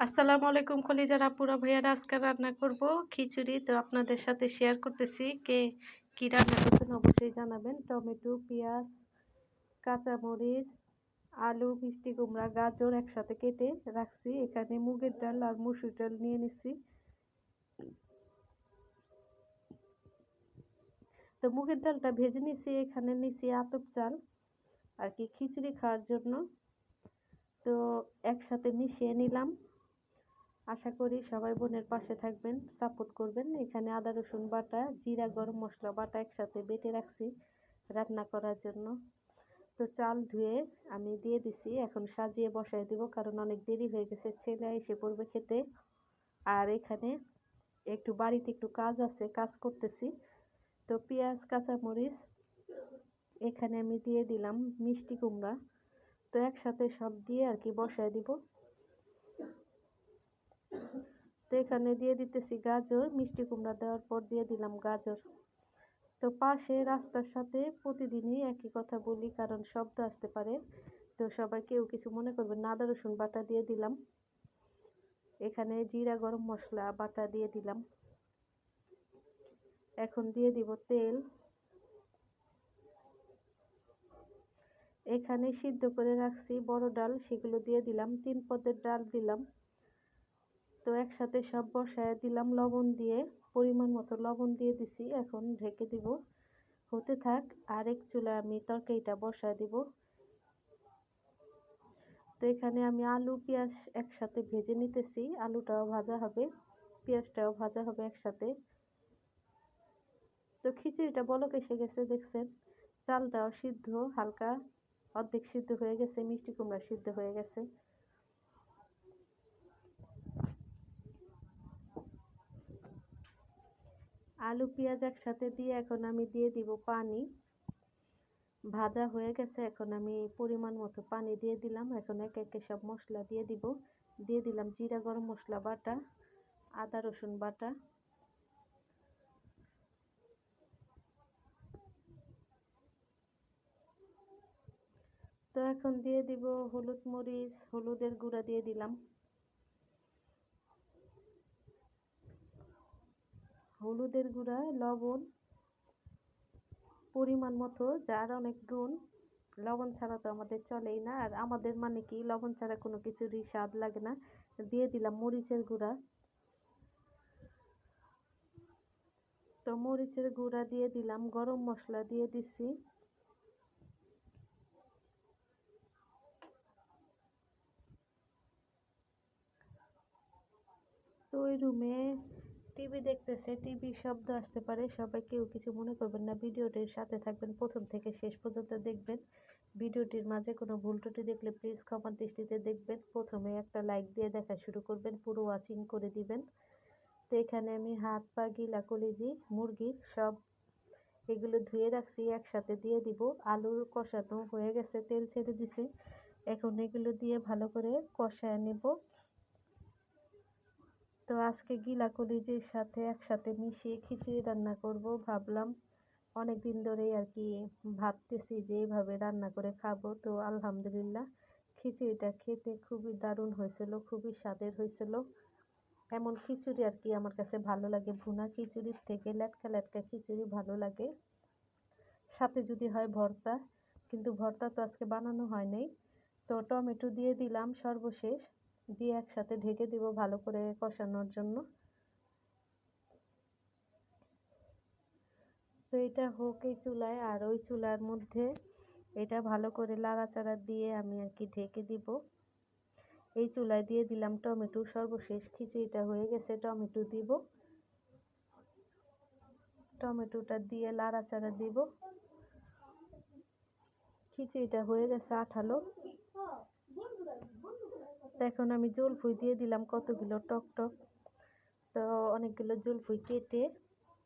আসসালামু আলাইকুম কলিজার আপুরা ভাইয়ারা, আজকে রান্না করব খিচুড়ি। তো আপনাদের সাথে শেয়ার করতেছি কে, কী রান্না করবেন অবশ্যই জানাবেন। টমেটো, পেঁয়াজ, কাঁচামরিচ, আলু, মিষ্টি কুমড়া, গাজর একসাথে কেটে রাখছি। এখানে মুগের ডাল আর মুসুর ডাল নিয়ে নিচ্ছি। তো মুগের ডালটা ভেজে নিছি এখানে নিছি আতপ চাল আর কি খিচুড়ি খাওয়ার জন্য। তো একসাথে মিশিয়ে নিলাম। আশা করি সবাই বোনের পাশে থাকবেন, সাপোর্ট করবেন। এখানে আদা, রসুন বাটা, জিরা, গরম মশলা বাটা একসাথে বেটে রাখছি রান্না করার জন্য। তো চাল ধুয়ে আমি দিয়ে দিছি, এখন সাজিয়ে বসাই দিব কারণ অনেক দেরি হয়ে গেছে, ছেলে এসে পড়বে খেতে। আর এখানে একটু বাড়িতে একটু কাজ আছে, কাজ করতেছি। তো পেঁয়াজ, কাঁচামরিচ এখানে আমি দিয়ে দিলাম মিষ্টি কুমড়া। তো একসাথে সব দিয়ে আর কি বসায় দিব। তো এখানে দিয়ে দিতেছি গাজর, মিষ্টি কুমড়া দেওয়ার পর দিয়ে দিলাম গাজর। তো পাশে রাস্তার সাথে প্রতিদিনই একই কথা বলি, কারণ শব্দ আসতে পারে। তো সবাই কেউ কিছু মনে করবেন না, আদা, রসুন বাটা দিয়ে দিলাম। এখানে জিরা, গরম মশলা, বাটা দিয়ে দিলাম। এখন দিয়ে দিব তেল। এখানে সিদ্ধ করে রাখছি বড় ডাল, সেগুলো দিয়ে দিলাম। তিন পদের ডাল দিলাম। তো একসাথে সব বসায় দিলাম লবণ দিয়ে, পরিমাণ মতো লবণ দিয়ে দিছি, এখন ঢেকে দিব। হতে থাক, আরেক চুলা আমি তরকারিটা বসায় দিব। তো এখানে আমি আলু, পেঁয়াজ একসাথে ভেজে নিতেছি, আলুটাও ভাজা হবে, পেঁয়াজটাও ভাজা হবে একসাথে। তো খিচুড়িটা বলক এসে গেছে, দেখছেন? চালটাও সিদ্ধ, হালকা অর্ধেক সিদ্ধ হয়ে গেছে, মিষ্টি কুমড়া সিদ্ধ হয়ে গেছে। আলু, পেঁয়াজ একসাথে দিয়ে এখন আমি দিয়ে দিব পানি। ভাজা হয়ে গেছে, এখন আমি পরিমাণ মতো পানি দিয়ে দিলাম। এখন একে একে সব মশলা দিয়ে দিব। দিয়ে দিলাম জিরা, গরম মশলা বাটা, আদা, রসুন বাটা। তো এখন দিয়ে দিব হলুদ মরিচ, হলুদের গুঁড়া দিয়ে দিলাম। হলুদের গুঁড়া, লবণ পরিমাণ মতো, যার অনেক গুণ। লবণ ছাড়া তো আমাদের চলেই না। আর আমাদের মানে কি, লবণ ছাড়া কোনো কিছুরই স্বাদ লাগে না। দিয়ে দিলাম মরিচের গুঁড়া। তো মরিচের গুঁড়া দিয়ে দিলাম, গরম মশলা দিয়ে দিছি। তো ওই রুমে টিভি দেখতেছে টিভির শব্দ আসতে পারে, সবাই কেউ কিছু মনে করবেন না, ভিডিওটির সাথে থাকবেন, প্রথম থেকে শেষ পর্যন্ত দেখবেন। ভিডিওটির মাঝে কোনো ভুল ত্রুটি দেখলে প্লিজ ক্ষমা দৃষ্টিতে দেখবেন। প্রথমে একটা লাইক দিয়ে দেখা শুরু করবেন, পুরো ওয়াচিং করে দিবেন। তো এখানে আমি হাত, পা, গিলা, কলিজি মুরগির সব এগুলো ধুয়ে রাখছি, একসাথে দিয়ে দিব। আলুর কষানো হয়ে গেছে, তেল ছেড়ে দিছে। এখন এগুলো দিয়ে ভালো করে কষায় নেব। তো আজকে গিলা কলিজির সাথে একসাথে মিশিয়ে খিচুড়ি রান্না করব ভাবলাম। অনেক দিন ধরেই আর কি ভাবতেছি যে এইভাবে রান্না করে খাব। তো আলহামদুলিল্লাহ খিচুড়িটা খেতে খুবই দারুণ হয়েছিল, খুবই স্বাদের হয়েছিল। এমন খিচুড়ি আর কি আমার কাছে ভালো লাগে। ভুনা খিচুড়ির থেকে লেটকা লেটকা খিচুড়ি ভালো লাগে। সাথে যদি হয় ভর্তা, কিন্তু ভর্তা তো আজকে বানানো হয় নাই। তো টমেটো দিয়ে দিলাম সর্বশেষ। দিয়ে একসাথে ঢেকে দিব ভালো করে কষানোর জন্য। তো এটা হোক এই চুলায়, আর ওই চুলার মধ্যে এটা ভালো করে লাড়াচাড়া দিয়ে আমি আর কি ঢেকে দিব। এই চুলায় দিয়ে দিলাম টমেটো সর্বশেষ খিচুড়িটা হয়ে গেছে, টমেটো দিব। টমেটোটা দিয়ে লাড়াচাড়া দিব। খিচুড়িটা হয়ে গেছে আঠালো। এখন আমি জলফুই দিয়ে দিলাম কতগুলো টক টক। তো অনেকগুলো জলফুই কেটে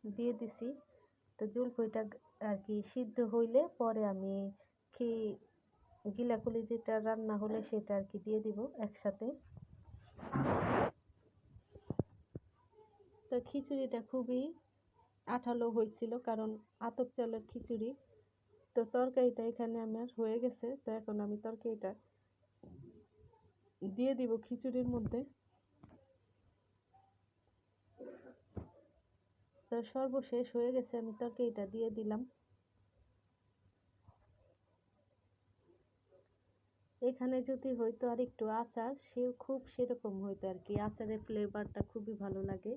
দিয়ে দিছি। তো জলফুইটা আর কি সিদ্ধ হইলে পরে আমি কি গিলাকুলি যেটা রান্না হলে সেটা আর কি দিয়ে দিব একসাথে। তো খিচুড়িটা খুবই আঠালো হয়েছিল কারণ আতপ চালের খিচুড়ি। তো তরকারিটা এখানে আমার হয়ে গেছে। তো এখন আমি তরকারিটা দিয়ে দিব খিচুড়ির মধ্যে। তো সর্বশেষ হয়ে গেছে, আমি তরকারিটা দিয়ে দিলাম। এখানে যদি হয়তো আর একটু আচার সে খুব সেরকম হইতো আর কি। আচারের ফ্লেভারটা খুবই ভালো লাগে।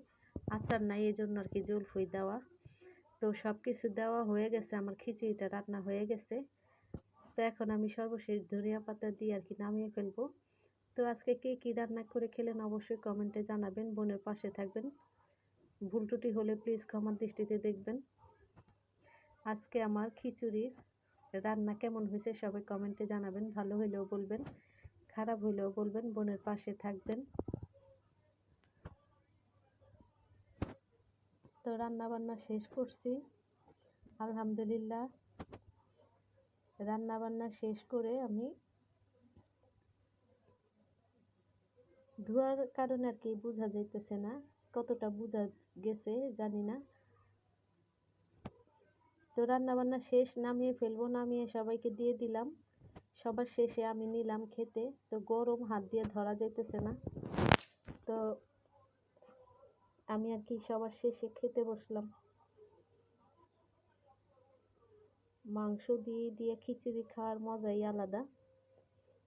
আচার নাই এই জন্য আর কি জলফই দেওয়া। তো সব কিছু দেওয়া হয়ে গেছে, আমার খিচুড়িটা রান্না হয়ে গেছে। তো এখন আমি সর্বশেষ ধনিয়া পাতা দিয়ে আর কি নামিয়ে ফেলব। তো আজকে কে কী রান্না করে খেলেন অবশ্যই কমেন্টে জানাবেন, বোনের পাশে থাকবেন। ভুল ত্রুটি হলে প্লিজ ক্ষমার দৃষ্টিতে দেখবেন। আজকে আমার খিচুড়ির রান্না কেমন হয়েছে সবাই কমেন্টে জানাবেন, ভালো হইলেও বলবেন, খারাপ হইলেও বলবেন, বোনের পাশে থাকবেন। তো রান্না বান্না শেষ করছি। আলহামদুলিল্লাহ রান্না বান্না শেষ করে আমি ধোয়ার কারণে আর কি বোঝা যাইতেছে না। কতটা বোঝা গেছে জানি না। তো রান্না বান্না শেষ, নামিয়ে ফেলব, নামিয়ে সবাইকে দিয়ে দিলাম। সবার শেষে আমি নিলাম খেতে। তো গরম হাত দিয়ে ধরা যাইতেছে না। তো আমি আর কি সবার শেষে খেতে বসলাম। মাংস দিয়ে দিয়ে খিচুড়ি খাওয়ার মজাই আলাদা।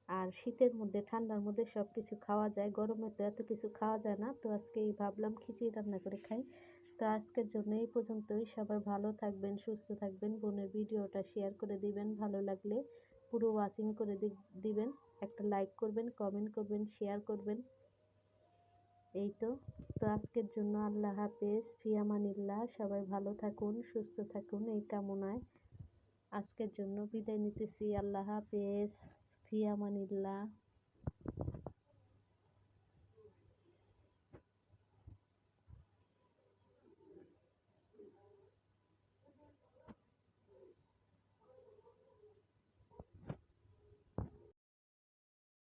আর শীতের মধ্যে, ঠান্ডার মধ্যে সব কিছু খাওয়া যায়। গরমে তো এত কিছু খাওয়া যায় না। তো আজকে ভাবলাম খিচুড়ি রান্না করে খাই। তো আজকের জন্য এই পর্যন্তই। সবাই ভালো থাকবেন, সুস্থ থাকবেন। বোনের ভিডিওটা শেয়ার করে দিবেন। ভালো লাগলে পুরো ওয়াচিং করে দিবেন। একটা লাইক করবেন কমেন্ট করবেন শেয়ার করবেন। এই তো। তো আজকের জন্য আল্লাহ হাফেজ। ফিয়ামানিল্লাহ সবাই ভালো থাকুন, সুস্থ থাকুন। এই কামনায় আজকের জন্য বিদায় নিতেছি। আল্লাহ হাফেজ। ফিয়ামানিল্লাহ